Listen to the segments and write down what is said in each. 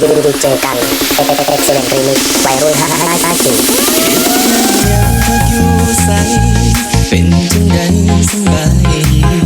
ยินดีเจอกันเอ็กซ์เอ็กซ์เอ็กซ์เอ็กซ์เอ็กวัยรุ่นห้าห้าห้าสี่เป็นจังใดสบาย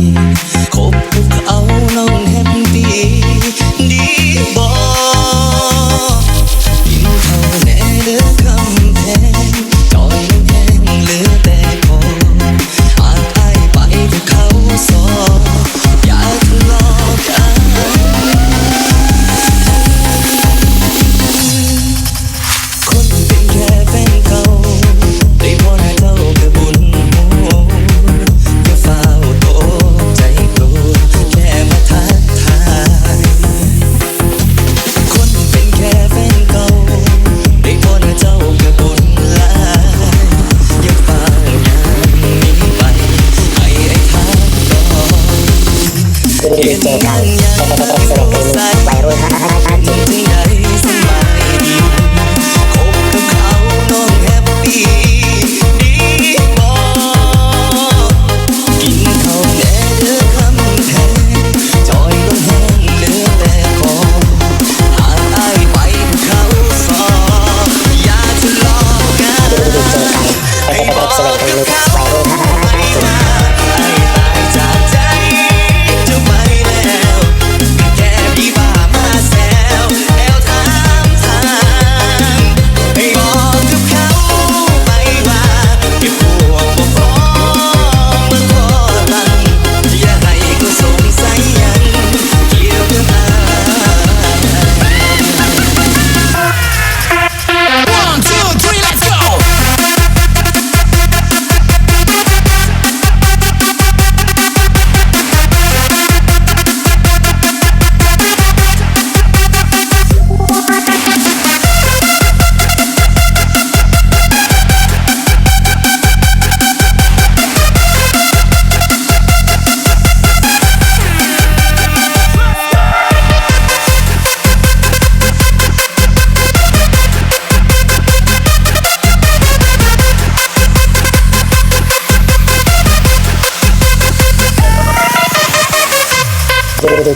Argentina.